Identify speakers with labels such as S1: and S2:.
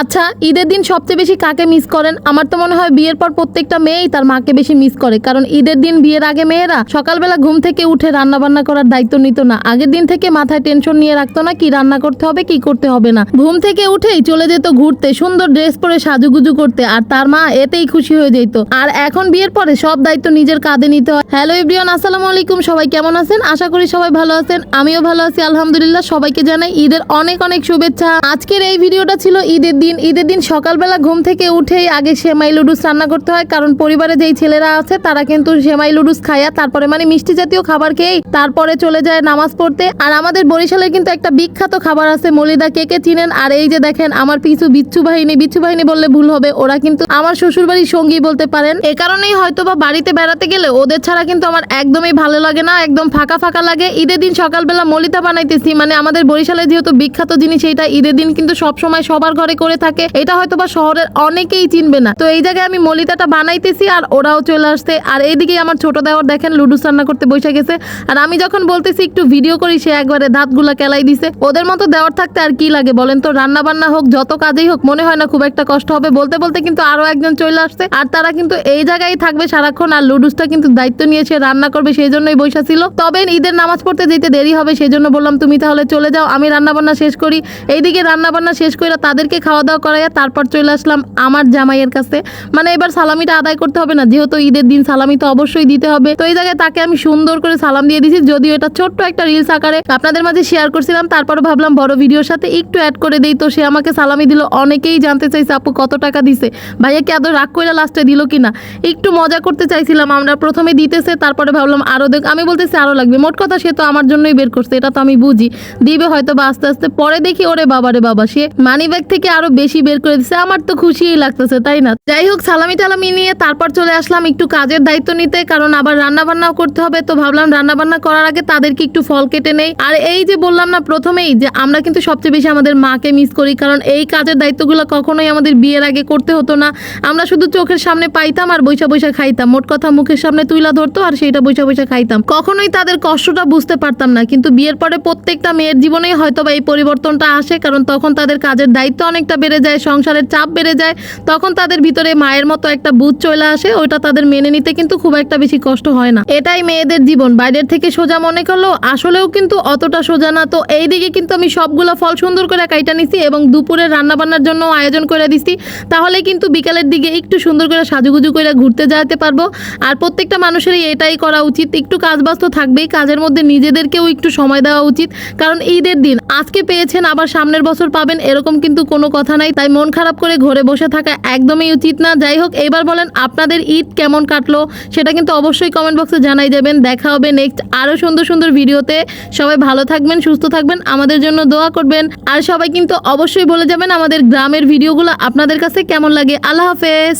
S1: আচ্ছা ঈদের দিন সবচেয়ে বেশি কাকে মিস করেন? আমার তো মনে হয় বিয়ের পর প্রত্যেকটা মেয়েই তার মাকে বেশি মিস করে। কারণ ঈদের দিন বিয়ের আগে মেয়েরা সকালবেলা ঘুম থেকে উঠে রান্না বান্না করার দায়িত্ব নিত না। আগের দিন থেকে মাথায় টেনশন নিয়ে রাখতো না কি রান্না করতে হবে, কি করতে হবে না। ঘুম থেকে উঠেই চলে যেত ঘুরতে, সুন্দর ড্রেস পরে সাজুগুজু করতে। আর তার মা এতেই খুশি হয়ে যেত। আর এখন বিয়ের পরে সব দায়িত্ব নিজের কাঁধে নিতে হয়। হ্যালো ইব্রিয়ান আসসালামু আলাইকুম। সবাই কেমন আছেন? আশা করি সবাই ভালো আছেন। আমিও ভালো আছি, আলহামদুলিল্লাহ। সবাইকে জানাই ঈদের অনেক অনেক শুভেচ্ছা। আজকের এই ভিডিওটা ছিল ঈদের দিন। ঈদের দিন সকালবেলা ঘুম থেকে উঠেই আগে সেমাই লুডুস রান্না করতে হয়, কারণ পরিবারে যেই ছেলেরা আছে, তারা কিন্তু সেমাই লুডুস খায়া তারপরে মানে মিষ্টি জাতীয় খাবার খেয়েই তারপরে চলে যায় নামাজ পড়তে। আর আমাদের বরিশালে কিন্তু একটা বিখ্যাত খাবার আছে, মলিদা কে কে চিনেন? আর এই যে দেখেন, আমার পিছু বিচ্ছু বাহিনী বিচ্ছু বাহিনী বললে ভুল হবে, ওরা কিন্তু আমার শ্বশুর বাড়ির সঙ্গী বলতে পারেন। এ কারণেই হয়তো বা বাড়িতে বেড়াতে গেলে ওদের ছাড়া কিন্তু আমার একদমই ভালো লাগে না, একদম ফাঁকা ফাঁকা লাগে। ঈদের দিন সকালবেলা মলিতা বানাইতেছি মানে আমাদের বরিশালে যেহেতু বিখ্যাত জিনিস, এইটা ঈদের দিন কিন্তু সব সময় সবার ঘরে করে থাকে, এটা হয়তো বা শহরের অনেকেই চিনবে না। তো এই জায়গায় আমি মলিতাটা বানাইতেছি আর ওরাও চলে আসছে। আর এইদিকে আমার ছোট দেওয়ার দেখেন লুডুস রান্না করতে বসে গেছে। আর আমি যখন বলতেছি একটু ভিডিও করি, সে একবারে দাঁতগুলা কেলাই দিছে। ওদের মতো দেওয়ার থাকতে আর কি লাগে বলেন তো? রান্না বান্না হোক, যত কাজেই হোক, মনে হয় না খুব একটা কষ্ট হবে। বলতে বলতে কিন্তু আরও একজন চলে আসছে। আর তারা কিন্তু এই জায়গায় থাকবে সারাক্ষণ আর লুডুসটা কিন্তু দায়িত্ব নিয়েছে রান্না করবে সেই জন্যই বৈশা ছিল। তবে ঈদের নামাজ পড়তে যেতে দেরি হবে সেই জন্য বললাম, তুমি তাহলে চলে যাও, আমি রান্না বান্না শেষ করি। এইদিকে রান্না বান্না শেষ করে তাদেরকে খাওয়া দাওয়া করাইয়া তারপর চলে আসলাম আমার জামাইয়ের কাছে। মানে এবার সালামিটা আদায় করতে হবে না, যেহেতু ঈদের দিন সালামি তো অবশ্যই দিতে হবে। তো এই জায়গায় তাকে আমি সুন্দর করে সালাম দিয়ে দিয়েছি, যদিও এটা ছোট্ট একটা রিলস আকারে। আপনাদের মাঝে শেয়ার করছিলাম তারপরে ভাবলাম বড় ভিডিওর সাথে একটু অ্যাড করে দেই। তো সে আমাকে সালামি দিল, অনেকেই জানতে চাইছে, আপু, কত টাকা দিছে? ভাইয়া কি আদৌ রাগ করে লাস্টে দিল কিনা? একটু মজা করতে চাইছিলাম, আমরা প্রথমে দিতেছে, তারপরে ভাবলাম আরও দেখ, আমি বলতেছি আরও লাগবে। মোট কথা সে তো আমার জন্যই বের করছে, এটা তো আমি বুঝি। দিবে হয়তো বা আস্তে আস্তে, পরে দেখি, ওরে বাবারে বাবা, সে মানি ব্যাগ থেকে আরও বেশি বের করে দিচ্ছে আমার তো খুশিই লাগতেছে, তাই না? যাই হোক, সালামি টালামি নিয়ে তারপর চলে আসলাম একটু কাজের দায়িত্ব নিতে, কারণ আবার রান্না বান্নাও করতে হবে। তো ভাবলাম রান্না বান্না করার আগে তাদেরকে একটু ফল কেটে নেই। আর এই যে বললাম না প্রথমেই যে আমরা কিন্তু সবচেয়ে বেশি আমাদের মাকে মিস করি, কারণ এই কাজের দায়িত্বগুলো কখনোই আমাদের বিয়ের আগে করতে হতো না। আমরা শুধু চোখের সামনে পাইতাম আর বৈশা বৈশা খাইতাম। মোট কথা মুখের সামনে তুইলা ধরতো আর সেইটা বৈশা বৈশা খাইতাম। কখনোই তাদের কষ্টটা বুঝতে পারতাম না। কিন্তু বিয়ের পরে প্রত্যেকটা মেয়ের জীবনেই হয়তো বা এই পরিবর্তনটা আসে, কারণ তখন তাদের কাজের দায়িত্ব অনেকটা বেড়ে যায়, সংসারের চাপ বেড়ে যায়, তখন তাদের ভিতরে মায়ের মতো একটা বুধ চলে আসে, ওইটা তাদের মেনে নিতে কিন্তু খুব একটা বেশি কষ্ট হয় না। এটাই মেয়েদের জীবন। বাইরের থেকে সোজা মনে করল আসলেও কিন্তু অতটা সোজা না। তো এই দিকে কিন্তু আমি সবগুলো ফল সুন্দর করে কাইটা নিছি এবং দুপুরে রান্না বান্নার জন্য আয়োজন করে দিছি। তাহলে কিন্তু বিকালের দিকে একটু সুন্দর করে সাজুগুজু করে ঘুরতে যেতে পারব। আর প্রত্যেকটা মানুষেরই এটাই করা উচিত। একটু কাজ ব্যস্ত থাকবেই। কাজের মধ্যে নিজেদেরকেও একটু সময় দেওয়া উচিত। কারণ ঈদের দিন, আজকে পেয়েছেন, আবার সামনের বছর পাবেন, এরকম কিন্তু কোনো কথা নাই, তাই মন খারাপ করে ঘরে বসে থাকা একদমই উচিত না। যাই হোক, এবার বলেন আপনাদের ঈদ কেমন কাটলো? সেটা কিন্তু অবশ্যই কমেন্ট বক্সে জানাই দেবেন। দেখা হবে নেক্সট আরও সুন্দর সুন্দর ভিডিওতে। সবাই ভালো থাকবেন, সুস্থ থাকবেন, আমাদের জন্য দোয়া করবেন। আর সবাই কিন্তু অবশ্যই বলে যাবেন আমাদের গ্রামের ভিডিওগুলো আপনাদের কাছে কেমন লাগে। আল্লাহ হাফেজ।